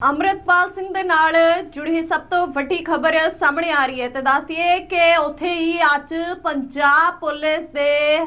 ਅੰਮ੍ਰਿਤਪਾਲ ਸਿੰਘ ਦੇ ਨਾਲ ਜੁੜੀ ਸਭ ਤੋਂ ਵੱਡੀ ਖਬਰ ਸਾਹਮਣੇ ਆ ਰਹੀ ਹੈ ਤੇ ਦੱਸ ਦਈਏ ਕਿ ਉੱਥੇ ਹੀ ਅੱਜ ਪੰਜਾਬ ਪੁਲਿਸ ਦੇ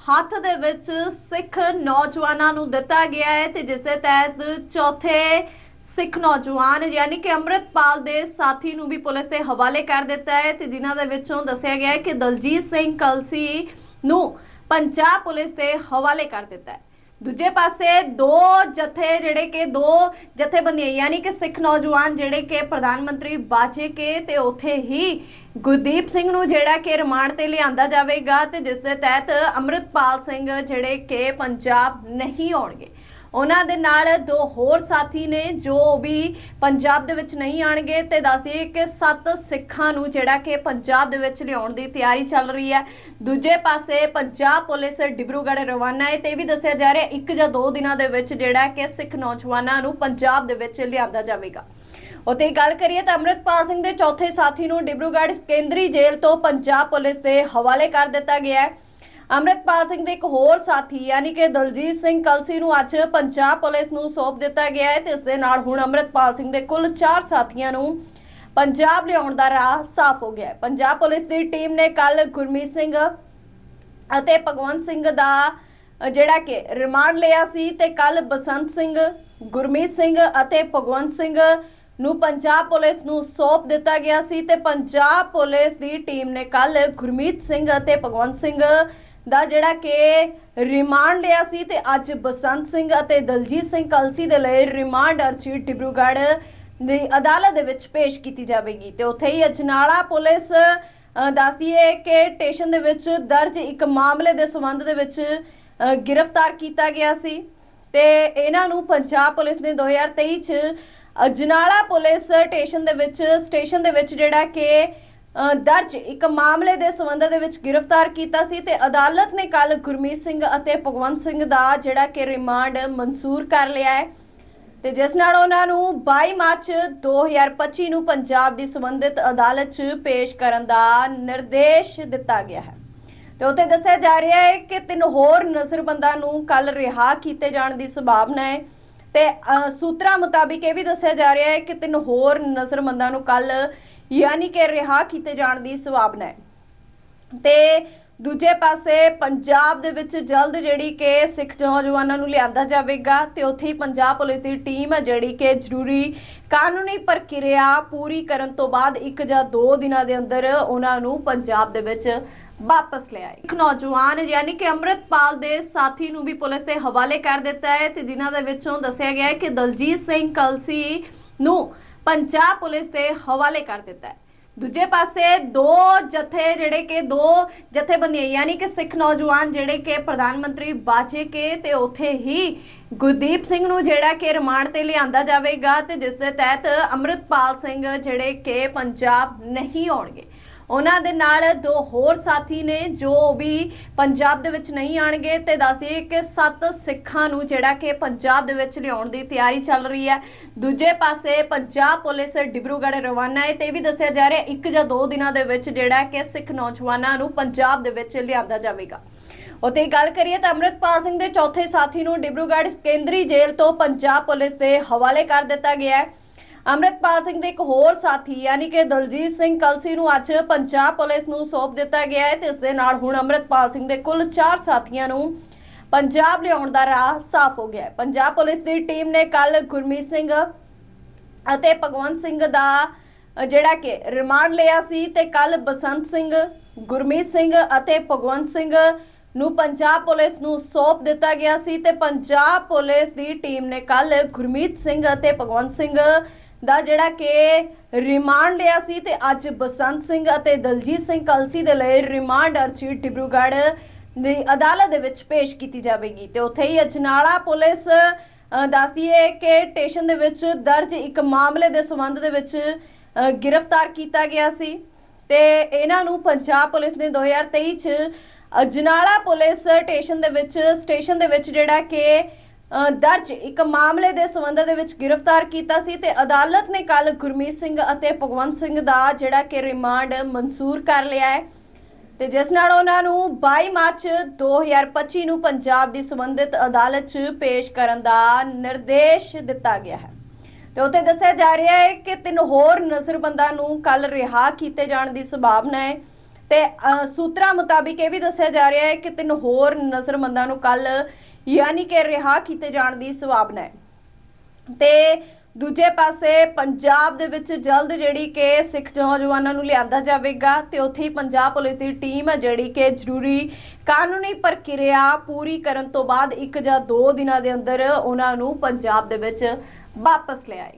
ਹੱਥ ਦੇ ਵਿੱਚ ਸਿੱਖ ਨੌਜਵਾਨਾਂ ਨੂੰ ਦਿੱਤਾ ਗਿਆ ਹੈ ਤੇ ਜਿਸ ਦੇ ਤਹਿਤ ਚੌਥੇ ਸਿੱਖ ਨੌਜਵਾਨ ਯਾਨੀ ਕਿ ਅੰਮ੍ਰਿਤਪਾਲ ਦੇ ਸਾਥੀ ਨੂੰ ਵੀ ਪੁਲਿਸ ਦੇ ਹਵਾਲੇ ਕਰ ਦਿੱਤਾ ਹੈ ਤੇ ਜਿਨ੍ਹਾਂ ਦੇ ਵਿੱਚੋਂ ਦੱਸਿਆ ਗਿਆ ਹੈ ਕਿ ਦਲਜੀਤ ਸਿੰਘ ਕਲਸੀ ਨੂੰ ਪੰਜਾਬ ਪੁਲਿਸ ਦੇ ਹਵਾਲੇ ਕਰ ਦਿੱਤਾ ਹੈ। ਦੂਜੇ ਪਾਸੇ ਦੋ ਜਥੇ ਜਿਹੜੇ ਕਿ ਦੋ ਜਥੇਬੰਦੀਆਂ, ਯਾਨੀ ਕਿ ਸਿੱਖ ਨੌਜਵਾਨ ਜਿਹੜੇ ਕਿ ਪ੍ਰਧਾਨ ਮੰਤਰੀ ਬਾਜੇ ਕੇ ਤੇ ਉੱਥੇ ਹੀ ਗੁਰਦੀਪ ਸਿੰਘ ਨੂੰ ਜਿਹੜਾ ਕਿ ਰਿਮਾਂਡ ਤੇ ਲਿਆਂਦਾ ਜਾਵੇਗਾ ਤੇ ਜਿਸ ਦੇ ਤਹਿਤ ਅੰਮ੍ਰਿਤਪਾਲ ਸਿੰਘ ਜਿਹੜੇ ਕਿ ਪੰਜਾਬ ਨਹੀਂ ਆਉਣਗੇ। ਉਹਨਾਂ ਦੇ ਨਾਲ ਦੋ ਹੋਰ ਸਾਥੀ ਨੇ ਜੋ ਵੀ ਪੰਜਾਬ ਦੇ ਵਿੱਚ ਨਹੀਂ ਆਣਗੇ ਤੇ ਦੱਸ ਦਈਏ ਕਿ ਸੱਤ ਸਿੱਖਾਂ ਨੂੰ ਜਿਹੜਾ ਕਿ ਪੰਜਾਬ ਦੇ ਵਿੱਚ ਲਿਆਉਣ ਦੀ ਤਿਆਰੀ ਚੱਲ ਰਹੀ ਹੈ। ਦੂਜੇ ਪਾਸੇ ਪੰਜਾਬ ਪੁਲਿਸ ਡਿਬਰੂਗੜ੍ਹ ਰਵਾਨਾ ਹੈ ਤੇ ਇਹ ਵੀ ਦੱਸਿਆ ਜਾ ਰਿਹਾ ਇੱਕ ਜਾਂ ਦੋ ਦਿਨਾਂ ਦੇ ਵਿੱਚ ਜਿਹੜਾ ਕਿ ਸਿੱਖ ਨੌਜਵਾਨਾਂ ਨੂੰ ਪੰਜਾਬ ਦੇ ਵਿੱਚ ਲਿਆਂਦਾ ਜਾਵੇਗਾ। ਉਤੇ ਗੱਲ ਕਰੀਏ ਤਾਂ ਅੰਮ੍ਰਿਤਪਾਲ ਸਿੰਘ ਦੇ ਚੌਥੇ ਸਾਥੀ ਨੂੰ ਡਿਬਰੂਗੜ੍ਹ ਕੇਂਦਰੀ ਜੇਲ੍ਹ ਤੋਂ ਪੰਜਾਬ ਪੁਲਿਸ ਦੇ ਹਵਾਲੇ ਕਰ ਦਿੱਤਾ ਗਿਆ ਹੈ। ਅੰਮ੍ਰਿਤਪਾਲ ਸਿੰਘ ਦੇ ਇੱਕ ਹੋਰ ਸਾਥੀ, ਯਾਨੀ ਕਿ ਦਲਜੀਤ ਸਿੰਘ ਕਲਸੀ ਨੂੰ ਅੱਜ ਪੰਜਾਬ ਪੁਲਿਸ ਨੂੰ ਸੌਂਪ ਦਿੱਤਾ ਗਿਆ ਹੈ ਤੇ ਇਸ ਦੇ ਨਾਲ ਹੁਣ ਅੰਮ੍ਰਿਤਪਾਲ ਸਿੰਘ ਦੇ ਕੁੱਲ 4 ਸਾਥੀਆਂ ਨੂੰ ਪੰਜਾਬ ਲਿਆਉਣ ਦਾ ਰਾਹ ਸਾਫ਼ ਹੋ ਗਿਆ ਹੈ। ਪੰਜਾਬ ਪੁਲਿਸ ਦੀ ਟੀਮ ਨੇ ਕੱਲ ਗੁਰਮੀਤ ਸਿੰਘ ਅਤੇ ਭਗਵੰਤ ਸਿੰਘ ਦਾ ਜਿਹੜਾ ਕਿ ਰਿਮਾਂਡ ਲਿਆ ਸੀ ਤੇ ਕੱਲ ਬਸੰਤ ਸਿੰਘ, ਗੁਰਮੀਤ ਸਿੰਘ ਅਤੇ ਭਗਵੰਤ ਸਿੰਘ ਨੂੰ ਪੰਜਾਬ ਪੁਲਿਸ ਨੂੰ ਸੌਂਪ ਦਿੱਤਾ ਗਿਆ ਸੀ ਤੇ ਪੰਜਾਬ ਪੁਲਿਸ ਦੀ ਟੀਮ ਨੇ ਕੱਲ ਗੁਰਮੀਤ ਸਿੰਘ ਅਤੇ ਭਗਵੰਤ ਸਿੰਘ ਦਾ ਜਿਹੜਾ ਕਿ ਰਿਮਾਂਡ ਲਿਆ ਸੀ ਤੇ ਅੱਜ ਬਸੰਤ ਸਿੰਘ ਅਤੇ ਦਲਜੀਤ ਸਿੰਘ ਕਲਸੀ ਦੇ ਲਈ ਰਿਮਾਂਡ ਅਰਜੀ ਡਿਬਰੂਗੜ੍ਹ ਦੀ ਅਦਾਲਤ ਦੇ ਵਿੱਚ ਪੇਸ਼ ਕੀਤੀ ਜਾਵੇਗੀ। ਤੇ ਉੱਥੇ ਹੀ ਅਜਨਾਲਾ ਪੁਲਿਸ ਦੱਸਦੀ ਹੈ ਕਿ ਸਟੇਸ਼ਨ ਦੇ ਵਿੱਚ ਦਰਜ ਇੱਕ ਮਾਮਲੇ ਦੇ ਸੰਬੰਧ ਦੇ ਵਿੱਚ ਗ੍ਰਿਫਤਾਰ ਕੀਤਾ ਗਿਆ ਸੀ। ਤੇ ਇਹਨਾਂ ਨੂੰ ਪੰਜਾਬ ਪੁਲਿਸ ਨੇ 2023 ਚ ਅਜਨਾਲਾ ਪੁਲਿਸ ਸਟੇਸ਼ਨ ਦੇ ਵਿੱਚ, ਸਟੇਸ਼ਨ ਦੇ ਵਿੱਚ ਜਿਹੜਾ ਕਿ ਦਰਜ ਇੱਕ ਮਾਮਲੇ ਦੇ ਸੰਬੰਧ ਦੇ ਵਿੱਚ ਗ੍ਰਿਫਤਾਰ ਕੀਤਾ ਸੀ ਤੇ ਅਦਾਲਤ ਨੇ ਕੱਲ ਗੁਰਮੀਤ ਸਿੰਘ ਅਤੇ ਭਗਵੰਤ ਸਿੰਘ ਦਾ ਜਿਹੜਾ ਕਿ ਰਿਮਾਂਡ ਮਨਜ਼ੂਰ ਕਰ ਲਿਆ ਹੈ। ਤੇ ਜਿਸ ਨਾਲ ਉਹਨਾਂ ਨੂੰ 22 ਮਾਰਚ 2025 ਨੂੰ ਪੰਜਾਬ ਦੀ ਸੰਬੰਧਿਤ ਅਦਾਲਤ 'ਚ ਪੇਸ਼ ਕਰਨ ਦਾ ਨਿਰਦੇਸ਼ ਦਿੱਤਾ ਗਿਆ ਹੈ। ਤੇ ਉੱਥੇ ਦੱਸਿਆ ਜਾ ਰਿਹਾ ਹੈ ਕਿ ਤਿੰਨ ਹੋਰ ਨਜ਼ਰਬੰਦਾਂ ਨੂੰ ਕੱਲ ਰਿਹਾ ਕੀਤੇ ਜਾਣ ਦੀ ਸੰਭਾਵਨਾ ਹੈ। ਤੇ ਅ, ਸੂਤਰਾਂ ਮੁਤਾਬਿਕ ਇਹ ਵੀ ਦੱਸਿਆ ਜਾ ਰਿਹਾ ਹੈ ਕਿ ਤਿੰਨ ਹੋਰ ਨਜ਼ਰਬੰਦਾਂ ਨੂੰ ਕੱਲ ਯਾਨੀ ਕਿ ਰਿਹਾ ਕੀਤੇ ਜਾਣ ਦੀ ਸੰਭਾਵਨਾ ਹੈ ਤੇ ਦੂਜੇ ਪਾਸੇ ਪੰਜਾਬ ਦੇ ਵਿੱਚ ਜਲਦ ਜਿਹੜੀ ਕਿ ਸਿੱਖ ਨੌਜਵਾਨਾਂ ਨੂੰ ਲਿਆਂਦਾ ਜਾਵੇਗਾ ਤੇ ਉੱਥੇ ਹੀ ਪੰਜਾਬ ਪੁਲਿਸ ਦੀ ਟੀਮ ਹੈ ਜਿਹੜੀ ਕਿ ਜ਼ਰੂਰੀ ਕਾਨੂੰਨੀ ਪ੍ਰਕਿਰਿਆ ਪੂਰੀ ਕਰਨ ਤੋਂ ਬਾਅਦ ਇੱਕ ਜਾਂ ਦੋ ਦਿਨਾਂ ਦੇ ਅੰਦਰ ਉਹਨਾਂ ਨੂੰ ਪੰਜਾਬ ਦੇ ਵਿੱਚ ਵਾਪਸ ਲਿਆਏ ਇੱਕ ਨੌਜਵਾਨ ਯਾਨੀ ਕਿ ਅੰਮ੍ਰਿਤਪਾਲ ਦੇ ਸਾਥੀ ਨੂੰ ਵੀ ਪੁਲਿਸ ਦੇ ਹਵਾਲੇ ਕਰ ਦਿੱਤਾ ਹੈ ਤੇ ਜਿਨ੍ਹਾਂ ਦੇ ਵਿੱਚੋਂ ਦੱਸਿਆ ਗਿਆ ਹੈ ਕਿ ਦਲਜੀਤ ਸਿੰਘ ਕਲਸੀ ਨੂੰ ਪੰਜਾਬ ਪੁਲਿਸ ਦੇ ਹਵਾਲੇ ਕਰ ਦਿੱਤਾ ਹੈ। ਦੂਜੇ ਪਾਸੇ ਦੋ ਜਥੇ ਜਿਹੜੇ ਕਿ ਦੋ ਜਥੇਬੰਦੀਆਂ, ਯਾਨੀ ਕਿ ਸਿੱਖ ਨੌਜਵਾਨ ਜਿਹੜੇ ਕਿ ਪ੍ਰਧਾਨ ਮੰਤਰੀ ਬਾਜੇ ਕੇ ਤੇ ਉੱਥੇ ਹੀ ਗੁਰਦੀਪ ਸਿੰਘ ਨੂੰ ਜਿਹੜਾ ਕਿ ਰਿਮਾਂਡ ਤੇ ਲਿਆਂਦਾ ਜਾਵੇਗਾ ਤੇ ਜਿਸ ਦੇ ਤਹਿਤ ਅੰਮ੍ਰਿਤਪਾਲ ਸਿੰਘ ਜਿਹੜੇ ਕਿ ਪੰਜਾਬ ਨਹੀਂ ਆਉਣਗੇ। ਉਹਨਾਂ ਦੇ ਨਾਲ ਦੋ ਹੋਰ ਸਾਥੀ ਨੇ ਜੋ ਵੀ ਪੰਜਾਬ ਦੇ ਵਿੱਚ ਨਹੀਂ ਆਣਗੇ ਤੇ ਦੱਸ ਕਿ ਸੱਤ ਸਿੱਖਾਂ ਨੂੰ ਜਿਹੜਾ ਕਿ ਪੰਜਾਬ ਦੇ ਵਿੱਚ ਲਿਆਉਣ ਦੀ ਤਿਆਰੀ ਚੱਲ ਰਹੀ ਹੈ। ਦੂਜੇ ਪਾਸੇ ਪੰਜਾਬ ਪੁਲਿਸ ਡਿਬਰੂਗੜ੍ਹ ਰਵਾਨਾ ਹੈ ਤੇ ਇਹ ਵੀ ਦੱਸਿਆ ਜਾ ਰਿਹਾ ਇੱਕ ਜਾਂ ਦੋ ਦਿਨਾਂ ਦੇ ਵਿੱਚ ਜਿਹੜਾ ਕਿ ਸਿੱਖ ਨੌਜਵਾਨਾਂ ਨੂੰ ਪੰਜਾਬ ਦੇ ਵਿੱਚ ਲਿਆਂਦਾ ਜਾਵੇਗਾ। ਉਤੇ ਗੱਲ ਕਰੀਏ ਤਾਂ ਅੰਮ੍ਰਿਤਪਾਲ ਸਿੰਘ ਦੇ ਚੌਥੇ ਸਾਥੀ ਨੂੰ ਡਿਬਰੂਗੜ੍ਹ ਕੇਂਦਰੀ ਜੇਲ੍ਹ ਤੋਂ ਪੰਜਾਬ ਪੁਲਿਸ ਦੇ ਹਵਾਲੇ ਕਰ ਦਿੱਤਾ ਗਿਆ ਹੈ। ਅੰਮ੍ਰਿਤਪਾਲ ਸਿੰਘ ਦੇ ਇੱਕ ਹੋਰ ਸਾਥੀ, ਯਾਨੀ ਕਿ ਦਲਜੀਤ ਸਿੰਘ ਕਲਸੀ ਨੂੰ ਅੱਜ ਪੰਜਾਬ ਪੁਲਿਸ ਨੂੰ ਸੌਂਪ ਦਿੱਤਾ ਗਿਆ ਹੈ ਤੇ ਇਸ ਦੇ ਨਾਲ ਹੁਣ ਅੰਮ੍ਰਿਤਪਾਲ ਸਿੰਘ ਦੇ ਕੁੱਲ 4 ਸਾਥੀਆਂ ਨੂੰ ਪੰਜਾਬ ਲਿਆਉਣ ਦਾ ਰਾਹ ਸਾਫ਼ ਹੋ ਗਿਆ ਹੈ। ਪੰਜਾਬ ਪੁਲਿਸ ਦੀ ਟੀਮ ਨੇ ਕੱਲ ਗੁਰਮੀਤ ਸਿੰਘ ਅਤੇ ਭਗਵੰਤ ਸਿੰਘ ਦਾ ਜਿਹੜਾ ਕਿ ਰਿਮਾਂਡ ਲਿਆ ਸੀ ਤੇ ਕੱਲ ਬਸੰਤ ਸਿੰਘ, ਗੁਰਮੀਤ ਸਿੰਘ ਅਤੇ ਭਗਵੰਤ ਸਿੰਘ ਨੂੰ ਪੰਜਾਬ ਪੁਲਿਸ ਨੂੰ ਸੌਂਪ ਦਿੱਤਾ ਗਿਆ ਸੀ ਤੇ ਪੰਜਾਬ ਪੁਲਿਸ ਦੀ ਟੀਮ ਨੇ ਕੱਲ ਗੁਰਮੀਤ ਸਿੰਘ ਅਤੇ ਭਗਵੰਤ ਸਿੰਘ ਦਾ ਜਿਹੜਾ ਕਿ ਰਿਮਾਂਡ ਲਿਆ ਸੀ ਤੇ ਅੱਜ ਬਸੰਤ ਸਿੰਘ ਅਤੇ ਦਲਜੀਤ ਸਿੰਘ ਕਲਸੀ ਦੇ ਲਈ ਰਿਮਾਂਡ ਅਰਜੀ ਡਿਬਰੂਗੜ੍ਹ ਦੀ ਅਦਾਲਤ ਦੇ ਵਿੱਚ ਪੇਸ਼ ਕੀਤੀ ਜਾਵੇਗੀ। ਤੇ ਉੱਥੇ ਹੀ ਅਜਨਾਲਾ ਪੁਲਿਸ ਦੱਸਦੀ ਹੈ ਕਿ ਸਟੇਸ਼ਨ ਦੇ ਵਿੱਚ ਦਰਜ ਇੱਕ ਮਾਮਲੇ ਦੇ ਸੰਬੰਧ ਦੇ ਵਿੱਚ ਗ੍ਰਿਫਤਾਰ ਕੀਤਾ ਗਿਆ ਸੀ। ਤੇ ਇਹਨਾਂ ਨੂੰ ਪੰਜਾਬ ਪੁਲਿਸ ਨੇ 2023 ਚ ਅਜਨਾਲਾ ਪੁਲਿਸ ਸਟੇਸ਼ਨ ਦੇ ਵਿੱਚ, ਸਟੇਸ਼ਨ ਦੇ ਵਿੱਚ ਜਿਹੜਾ ਕਿ ਦਰਜ ਇੱਕ ਮਾਮਲੇ ਦੇ ਸੰਬੰਧ ਦੇ ਵਿੱਚ ਗ੍ਰਿਫਤਾਰ ਕੀਤਾ ਸੀ ਤੇ ਅਦਾਲਤ ਨੇ ਕੱਲ ਗੁਰਮੀਤ ਸਿੰਘ ਅਤੇ ਭਗਵੰਤ ਸਿੰਘ ਦਾ ਜਿਹੜਾ ਕਿ ਰਿਮਾਂਡ ਮਨਜ਼ੂਰ ਕਰ ਲਿਆ ਹੈ। ਤੇ ਜਿਸ ਨਾਲ ਉਹਨਾਂ ਨੂੰ 22 ਮਾਰਚ 2025 ਨੂੰ ਪੰਜਾਬ ਦੀ ਸੰਬੰਧਿਤ ਅਦਾਲਤ 'ਚ ਪੇਸ਼ ਕਰਨ ਦਾ ਨਿਰਦੇਸ਼ ਦਿੱਤਾ ਗਿਆ ਹੈ। ਤੇ ਉੱਥੇ ਦੱਸਿਆ ਜਾ ਰਿਹਾ ਹੈ ਕਿ ਤਿੰਨ ਹੋਰ ਨਜ਼ਰਬੰਦਾਂ ਨੂੰ ਕੱਲ ਰਿਹਾ ਕੀਤੇ ਜਾਣ ਦੀ ਸੰਭਾਵਨਾ ਹੈ। ਤੇ ਸੂਤਰਾਂ ਮੁਤਾਬਿਕ ਇਹ ਵੀ ਦੱਸਿਆ ਜਾ ਰਿਹਾ ਹੈ ਕਿ ਤਿੰਨ ਹੋਰ ਨਜ਼ਰਬੰਦਾਂ ਨੂੰ ਕੱਲ ਯਾਨੀ ਕਿ ਰਿਹਾ ਕੀਤੇ ਜਾਣ ਦੀ ਸੰਭਾਵਨਾ ਹੈ ਤੇ ਦੂਜੇ ਪਾਸੇ ਪੰਜਾਬ ਦੇ ਵਿੱਚ ਜਲਦ ਜਿਹੜੀ ਕਿ ਸਿੱਖ ਨੌਜਵਾਨਾਂ ਨੂੰ ਲਿਆਂਦਾ ਜਾਵੇਗਾ ਤੇ ਉੱਥੇ ਹੀ ਪੰਜਾਬ ਪੁਲਿਸ ਦੀ ਟੀਮ ਹੈ ਜਿਹੜੀ ਕਿ ਜ਼ਰੂਰੀ ਕਾਨੂੰਨੀ ਪ੍ਰਕਿਰਿਆ ਪੂਰੀ ਕਰਨ ਤੋਂ ਬਾਅਦ ਇੱਕ ਜਾਂ ਦੋ ਦਿਨਾਂ ਦੇ ਅੰਦਰ ਉਹਨਾਂ ਨੂੰ ਪੰਜਾਬ ਦੇ ਵਿੱਚ ਵਾਪਸ ਲਿਆਏ